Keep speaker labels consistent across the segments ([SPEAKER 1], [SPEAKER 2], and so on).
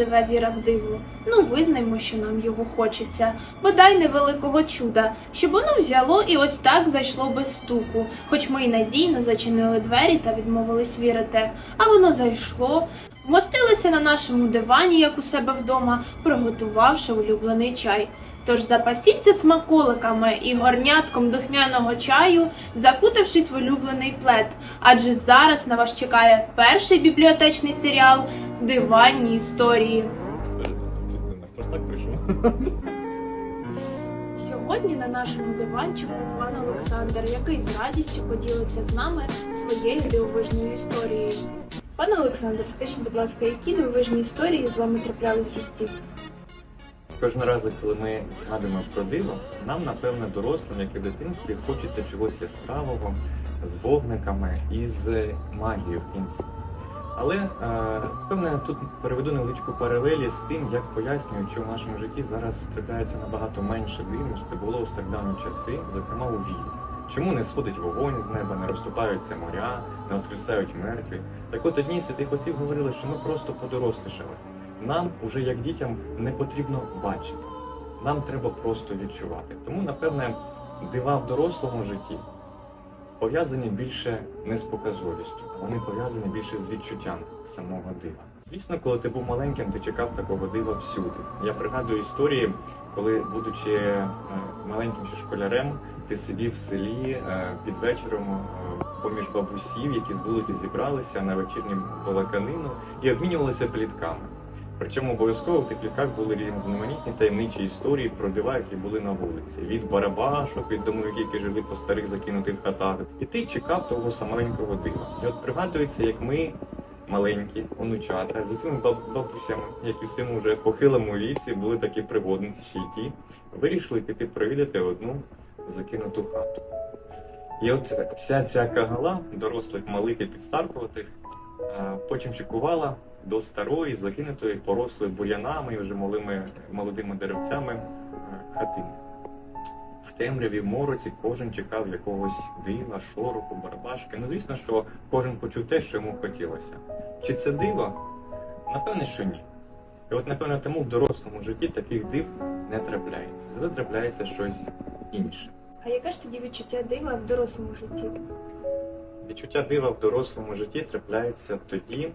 [SPEAKER 1] живе віра в диво. Ну, визнаймо, що нам його хочеться, бодай невеликого чуда, щоб воно взяло і ось так зайшло без стуку, хоч ми й надійно зачинили двері та відмовились вірити. А воно зайшло, вмостилося на нашому дивані, як у себе вдома, приготувавши улюблений чай. Тож запасіться смаколиками і горнятком духмяного чаю, закутавшись в улюблений плед, адже зараз на вас чекає перший бібліотечний серіал Диванні історії. Сьогодні на нашому диванчику пан Олександр, який з радістю поділиться з нами своєю дивовижною історією. Пане Олександр, скажіть, будь ласка, які дивовижні історії з вами траплялись в житті?
[SPEAKER 2] Кожного разу, коли ми згадуємо про диво, нам, напевне, дорослим, як і в дитинстві, хочеться чогось яскравого з вогниками і з магією в кінці. Але е, певне тут переведу невеличку паралелі з тим, як пояснюють, що в нашому житті зараз трапляється набагато менше див, ніж це було у стародавні часи, зокрема у вірі. Чому не сходить вогонь з неба, не розступаються моря, не воскресають мертві? Так от одні з святих отців говорили, що ми просто подорослішали. Нам, уже як дітям, не потрібно бачити. Нам треба просто відчувати. Тому, напевне, дива в дорослому житті пов'язані більше не з показовістю, вони пов'язані більше з відчуттям самого дива. Звісно, коли ти був маленьким, ти чекав такого дива всюди. Я пригадую історії, коли, будучи е, маленьким ще школярем, ти сидів в селі е, під вечором е, поміж бабусів, які з вулиці зібралися на вечірню балаканину і обмінювалися плітками. Причому обов'язково в тих плітках були різноманітні таємничі історії про дива, які були на вулиці. Від барабашок, від домовиків, які жили по старих закинутих хатах. І ти чекав того самаленького дива. І от пригадується, як ми, маленькі, онучата, своїми баб- бабусями, які в цьому вже похилому віці, були такі пригодниці, ще й ті, вирішили піти провідати одну закинуту хату. І от вся ця кагала дорослих, малих і підстаркуватих потім чекувала до старої, закинутої, порослої бур'янами і вже малими, молодими деревцями е, хатини. В темряві в мороці кожен чекав якогось дива, шороху, барабашки. Ну, звісно, що кожен почув те, що йому хотілося. Чи це диво? Напевне, що ні. І от, напевно, тому в дорослому житті таких див не трапляється. Зате трапляється щось інше.
[SPEAKER 1] А яке ж тоді відчуття дива в дорослому житті?
[SPEAKER 2] Відчуття дива в дорослому житті трапляється тоді,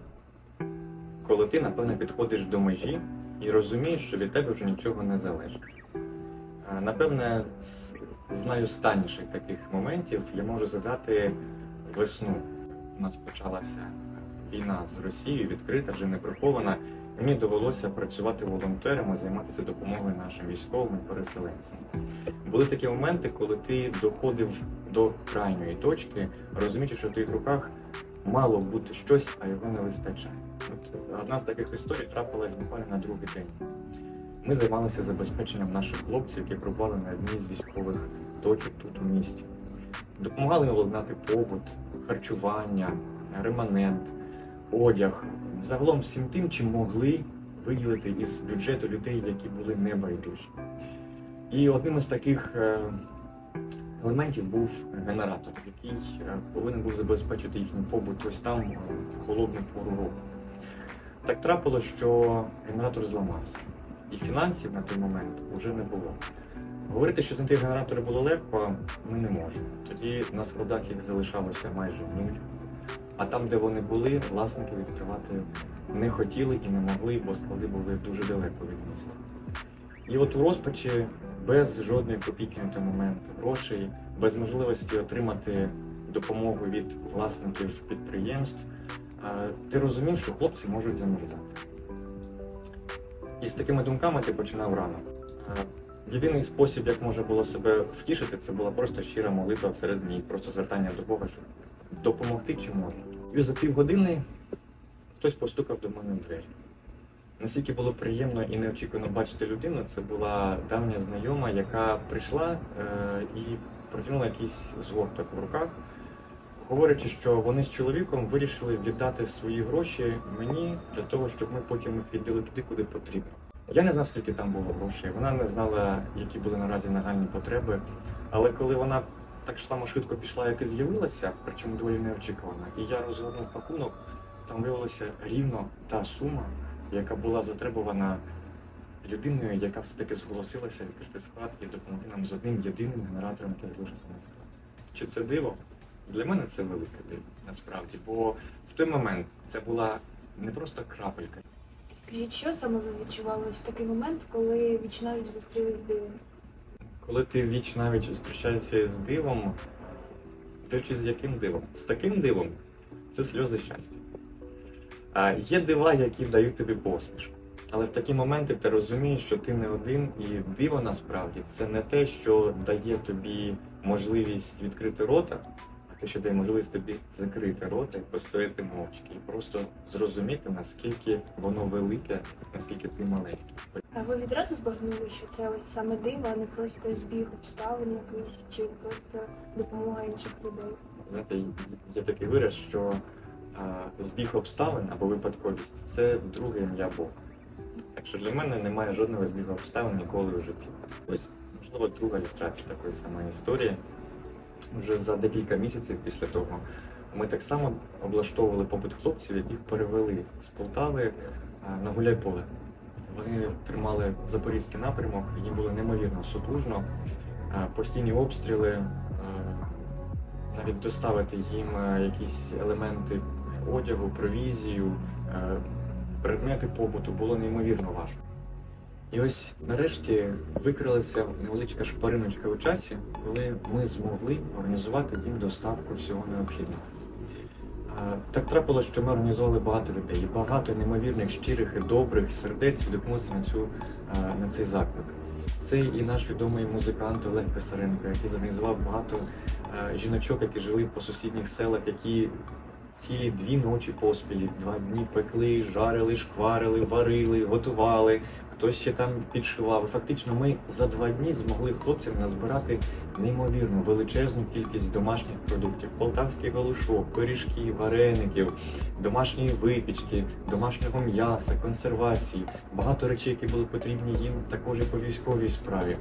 [SPEAKER 2] коли ти, напевно, підходиш до межі і розумієш, що від тебе вже нічого не залежить. Напевне, з найостанніших таких моментів я можу задати весну. У нас почалася війна з Росією, відкрита, вже не прихована. Мені довелося працювати волонтером і займатися допомогою нашим військовим і переселенцям. Були такі моменти, коли ти доходив до крайньої точки, розуміючи, що в твоїх руках мало бути щось, а його не вистачає. От одна з таких історій трапилась буквально на другий день. Ми займалися забезпеченням наших хлопців, які пробували на одній з військових точок тут у місті. Допомагали їм владнати побут, харчування, реманент, одяг, загалом всім тим, чим могли виділити із бюджету людей, які були небайдужі. І одним із таких е, елементів був генератор, який е, повинен був забезпечити їхній побут ось там е, в холодну пору року. Так трапилось, що генератор зламався, і фінансів на той момент вже не було. Говорити, що знайти генератори було легко, ми не можемо. Тоді на складах їх залишалося майже нуль. А там, де вони були, власники відкривати не хотіли і не могли, бо склади були дуже далеко від міста. І от у розпачі, без жодної копійки на той момент грошей, без можливості отримати допомогу від власників підприємств, е, ти розумів, що хлопці можуть замерзати. І з такими думками ти починав рано. Е, Єдиний спосіб, як можна було себе втішити, це була просто щира молитва всередині, просто звертання до Бога, щоб допомогти чи можна. І за півгодини хтось постукав до мене в двері. Наскільки було приємно і неочікувано бачити людину, це була давня знайома, яка прийшла е, і протягнула якийсь згорток в руках, говорячи, що вони з чоловіком вирішили віддати свої гроші мені для того, щоб ми потім їх віддали туди, куди потрібно. Я не знав, скільки там було грошей, вона не знала, які були наразі нагальні потреби. Але коли вона так само швидко пішла, як і з'явилася, причому доволі неочікувано, і я розгорнув пакунок, там виявилася рівно та сума, яка була затребувана людиною, яка все-таки зголосилася відкрити склад і допомогти нам з одним єдиним генератором, який залишився на склад. Чи це диво? Для мене це велике диво, насправді, бо в той момент це була не просто крапелька.
[SPEAKER 1] Скажіть, що саме ви відчували в такий момент, коли віч навіть зустрілись з дивом?
[SPEAKER 2] Коли ти віч навіть зустрічаєшся з дивом, чи з яким дивом? З таким дивом це сльози щастя. А є дива, які дають тобі посмішку. Але в такі моменти ти розумієш, що ти не один, і диво насправді це не те, що дає тобі можливість відкрити рота, те, що дає можливість тобі закрити рота і постояти мовчки, і просто зрозуміти, наскільки воно велике, наскільки ти маленький.
[SPEAKER 1] А ви відразу збагнули, що це ось саме диво, а не просто збіг обставин якийсь, чи просто допомога інших людей?
[SPEAKER 2] Знаєте, є такий вираз, що а, збіг обставин або випадковість це друге ім'я Бога. Так що для мене немає жодного збігу обставин ніколи у житті. Ось, можливо, друга ілюстрація такої самої історії. Вже за декілька місяців після того ми так само облаштовували побут хлопців, яких перевели з Полтави на Гуляйполе. Вони тримали запорізький напрямок, їм було неймовірно сутужно, постійні обстріли. навіть доставити їм е, якісь елементи одягу, провізію, е, предмети побуту було неймовірно важко. І ось нарешті викрилася невеличка шпариночка у часі, коли ми змогли організувати їм доставку всього необхідного. Так трапилося, що ми організували багато людей, багато неймовірних, щирих і добрих сердець відгукнулися на, цю, на цей заклик. Це і наш відомий музикант Олег Писаренко, який зорганізував багато жіночок, які жили по сусідніх селах, які цілі дві ночі поспілі, два дні пекли, жарили, шкварили, варили, готували. Хтось ще там підшивав. Фактично, ми за два дні змогли хлопцям назбирати неймовірну величезну кількість домашніх продуктів: полтавський галушок, пиріжків, вареників, домашньої випічки, домашнього м'яса, консервації, багато речей, які були потрібні їм також і по військовій справі.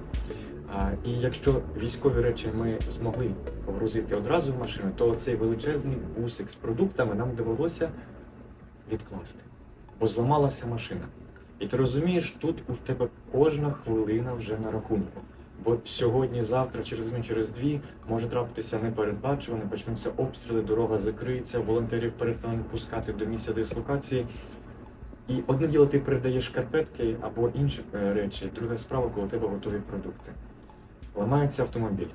[SPEAKER 2] І якщо військові речі ми змогли погрузити одразу в машину, то цей величезний бусик з продуктами нам довелося відкласти, бо зламалася машина. І ти розумієш, тут у тебе кожна хвилина вже на рахунку. Бо сьогодні, завтра, через день, через дві може трапитися непередбачуване, почнуться обстріли, дорога закриється, волонтерів перестануть пускати до місця дислокації. І одне діло ти передаєш шкарпетки або інші е, речі, друга справа, коли у тебе готові продукти. Ламається автомобіль,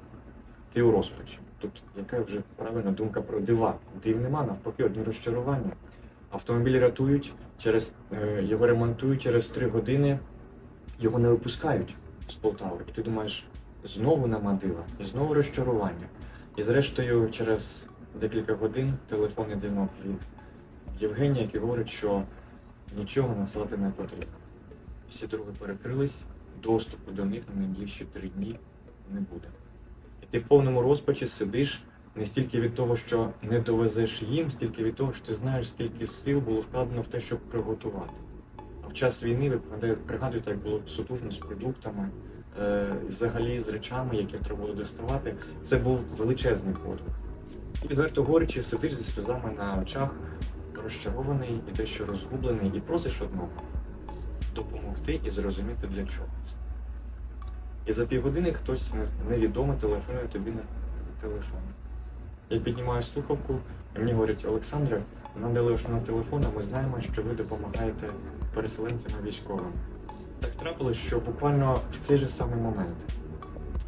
[SPEAKER 2] ти у розпачі. Тут яка вже правильна думка про дива? Див нема, навпаки, одні розчарування. Автомобіль рятують, через, е, його ремонтують через три години, його не випускають з Полтави. І ти думаєш, знову нема дива, і знову розчарування. І зрештою, через декілька годин телефонний дзвінок від Євгенія, який говорить, що нічого насилати не потрібно. Всі дороги перекрились, доступу до них на найближчі три дні не буде. І ти в повному розпачі сидиш не стільки від того, що не довезеш їм, стільки від того, що ти знаєш, скільки сил було вкладено в те, щоб приготувати. А в час війни ви пригадуєте, як було сутужно з продуктами, е, взагалі з речами, які треба було доставати. Це був величезний подвиг. І відверто говорячи, сидиш зі сльозами на очах, розчарований і дещо розгублений, і просиш одного допомогти і зрозуміти для чого. І за півгодини хтось не- невідомий телефонує тобі на телефон. Я піднімаю слухавку, і мені говорять, Олександре, нам дали ваш номер телефону, ми знаємо, що ви допомагаєте переселенцям і військовим. Так трапилось, що буквально в цей же самий момент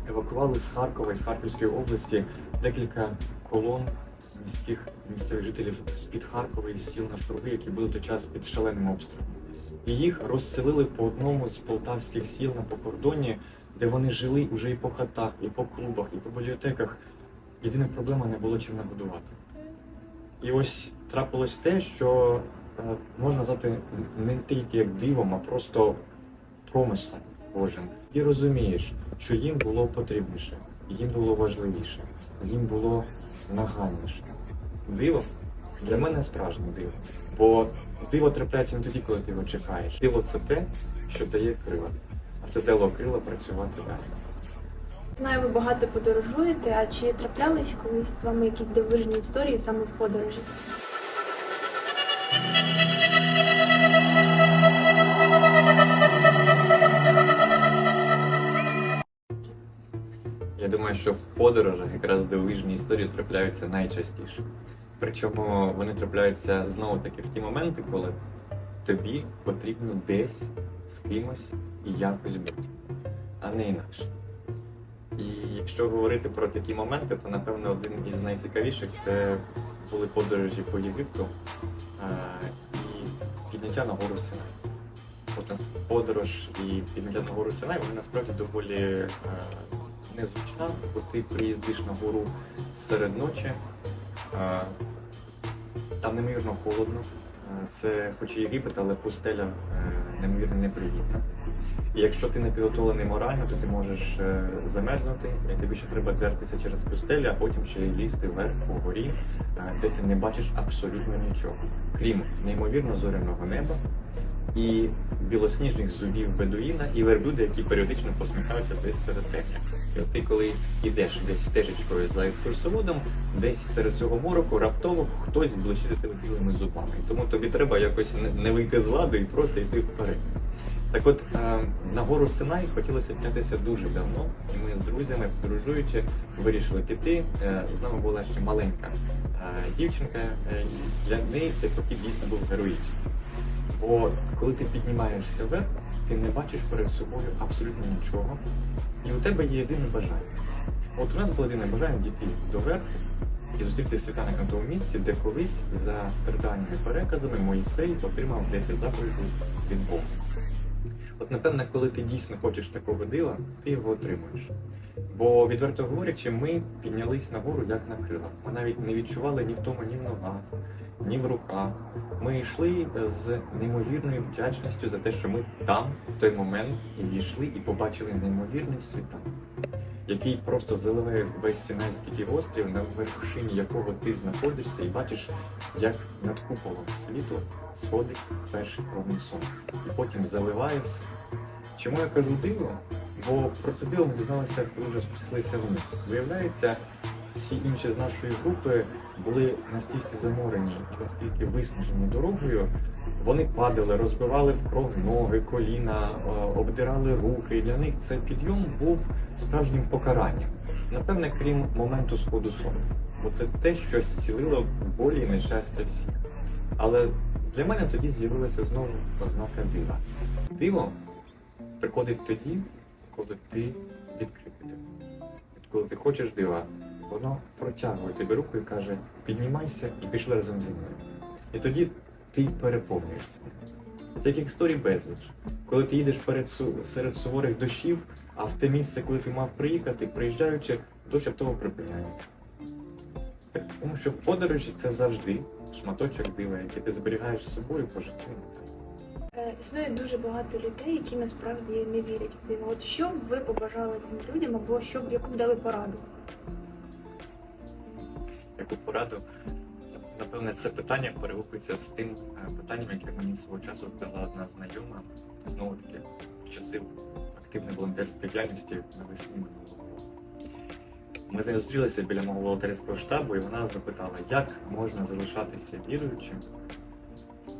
[SPEAKER 2] евакували з Харкова і з Харківської області декілька колон міських місцевих жителів з-під Харкова і сіл навкруги, які були той час під шаленим обстрілом. І їх розселили по одному з полтавських сіл на покордоні, де вони жили вже і по хатах, і по клубах, і по бібліотеках. Єдина проблема не було чим нагодувати. І ось трапилось те, що е, можна назвати не тільки як дивом, а просто промислом Божим. І розумієш, що їм було потрібніше, їм було важливіше, їм було нагальніше. Диво для мене справжнє диво. Бо диво трапляється не тоді, коли ти його чекаєш. Диво це те, що дає крила це дало крила працювати далі.
[SPEAKER 1] Знаю, ви багато подорожуєте, а чи траплялись колись з вами якісь дивовижні історії саме в подорожі?
[SPEAKER 2] Я думаю, що в подорожах якраз дивовижні історії трапляються найчастіше. Причому вони трапляються знову таки в ті моменти, коли тобі потрібно десь з кимось і якось бути, а не інакше. І якщо говорити про такі моменти, то напевно один із найцікавіших це були подорожі по Єгипту і підняття на гору Синай. От нас подорож і підняття на гору Синай, вони насправді доволі незвична, бо ти приїздиш на гору серед ночі, там неймовірно холодно. Це хоч і Єгипет, але пустеля е, неймовірно непривітна. І якщо ти не підготовлений морально, то ти можеш е, замерзнути, і тобі ще треба дертися через пустелю, а потім ще й лізти вверх по горі, е, де ти не бачиш абсолютно нічого, крім неймовірно зоряного неба і білосніжних зубів бедуїна і верблюди, які періодично посміхаються десь серед темряви. І от ти, коли йдеш десь стежечкою за екскурсоводом, десь серед цього мороку раптово хтось блищить тебе білими зубами. Тому тобі треба якось не- вийти з ладу і просто йти вперед. Так от е, на гору Синай хотілося піднятися дуже давно, і ми з друзями, подорожуючи, вирішили піти. Е, з нами була ще маленька е, дівчинка, для неї цей похід дійсно був героїчний. Бо коли ти піднімаєшся вверх, ти не бачиш перед собою абсолютно нічого, і у тебе є єдине бажання. От у нас було єдине бажання дійти до верху і зустріти світанок на тому місці, де колись за старданнями переказами Моїсей отримав 10 заповідей від Бога. От напевне, коли ти дійсно хочеш такого дива, ти його отримуєш. Бо, відверто говорячи, ми піднялись на гору як на крилах. Ми навіть не відчували ні в тому, ні в ногах, ні в руках. Ми йшли з неймовірною вдячністю за те, що ми там, в той момент, і дійшли і побачили неймовірний світанок, який просто заливає весь Синайський півострів, на вершині якого ти знаходишся і бачиш, як над куполом світу сходить перший промінь сонця. І потім заливає все. Чому я кажу диво? Бо про це диво ми дізналися, коли вже спустилися вниз. Виявляється, всі інші з нашої групи були настільки заморені і настільки виснажені дорогою, вони падали, розбивали в кров ноги, коліна, е, обдирали руки. І для них цей підйом був справжнім покаранням. Напевне, крім моменту сходу сонця. Бо це те, що зцілило болі і нещастя всіх. Але для мене тоді з'явилася знову ознака дива. Диво приходить тоді, коли ти відкритий нього. Коли ти хочеш дива, воно протягує тобі руку і каже: піднімайся і пішли разом зі мною. І тоді ти переповнюєшся. Так як історій безліч. Коли ти їдеш перед серед суворих дощів, а в те місце, куди ти мав приїхати, приїжджаючи, дощ раптово припиняється. Тому що подорожі це завжди шматочок дива, який ти зберігаєш з собою по життю.
[SPEAKER 1] Е, Існує дуже багато людей, які насправді не вірять в диво. От що б ви побажали цим людям, або що б яку б дали пораду?
[SPEAKER 2] Яку пораду? Напевне, це питання перегукується з тим е, питанням, яке мені свого часу задала одна знайома, знову таки в часи активної волонтерської діяльності навесні минулого року. Ми з нею зустрілися біля мого волонтерського штабу, і вона запитала, як можна залишатися віруючим,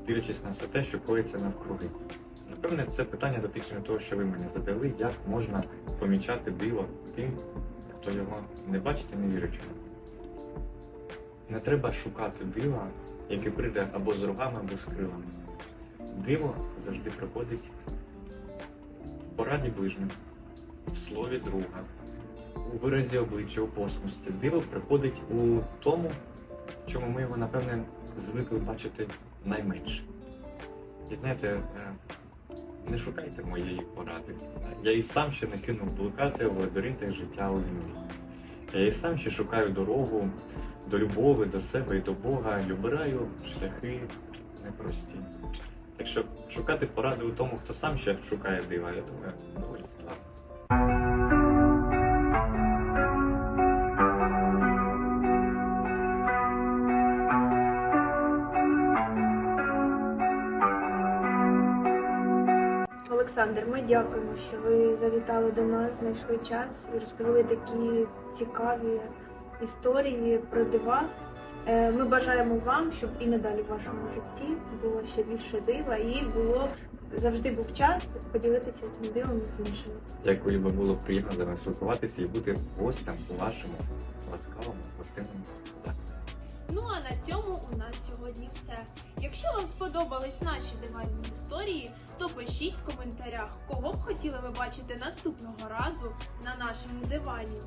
[SPEAKER 2] дивлячись на все те, що коїться навкруги. Напевне, це питання дотичне того, що ви мені задали, як можна помічати диво тим, хто його не бачить і не вірить. Не треба шукати дива, яке прийде або з рогами, або з крилами. Диво завжди приходить в пораді ближнього, в слові друга, у виразі обличчя, у посмішці. Диво приходить у тому, чому ми його, напевне, звикли бачити найменше. І знаєте, е, не шукайте моєї поради. Я і сам ще не кинув блукати в лабіринтах життя у війні. Я і сам ще шукаю дорогу до любові, до себе і до Бога, і обираю шляхи непрості. Так що шукати поради у тому, хто сам ще шукає дива, я думаю, доволі складно.
[SPEAKER 1] Дякуємо, що ви завітали до нас, знайшли час і розповіли такі цікаві історії про дива. Е, Ми бажаємо вам, щоб і надалі в вашому житті було ще більше дива і було
[SPEAKER 3] завжди був час поділитися цим дивом з іншими.
[SPEAKER 2] Дякую, було приємно з вами спілкуватися і бути гостем у вашому ласкавому гостинному.
[SPEAKER 3] Ну а на цьому у нас сьогодні все. Якщо вам сподобались наші диванні історії, то пишіть в коментарях, кого б хотіли ви бачити наступного разу на нашому дивані.